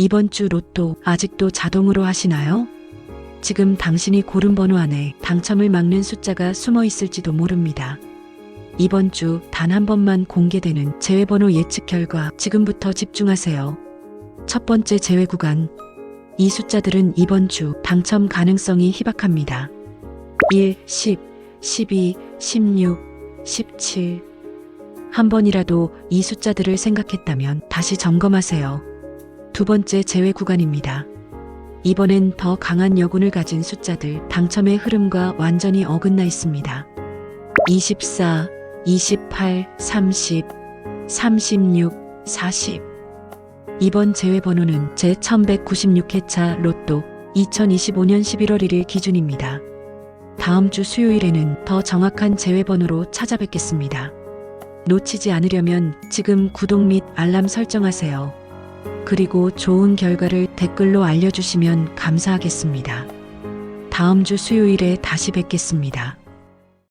이번 주 로또 아직도 자동으로 하시나요? 지금 당신이 고른 번호 안에 당첨을 막는 숫자가 숨어 있을지도 모릅니다. 이번 주 단 한 번만 공개되는 제외번호 예측 결과 지금부터 집중하세요. 첫 번째 제외 구간. 이 숫자들은 이번 주 당첨 가능성이 희박합니다. 1, 10, 12, 16, 17. 한 번이라도 이 숫자들을 생각했다면 다시 점검하세요. 두 번째 제외 구간입니다. 이번엔 더 강한 여군을 가진 숫자들 당첨의 흐름과 완전히 어긋나 있습니다. 24, 28, 30, 36, 40. 이번 제외 번호는 제 1196회차 로또 2025년 11월 1일 기준입니다. 다음 주 수요일에는 더 정확한 제외 번호로 찾아뵙겠습니다. 놓치지 않으려면 지금 구독 및 알람 설정하세요. 그리고 좋은 결과를 댓글로 알려주시면 감사하겠습니다. 다음 주 수요일에 다시 뵙겠습니다.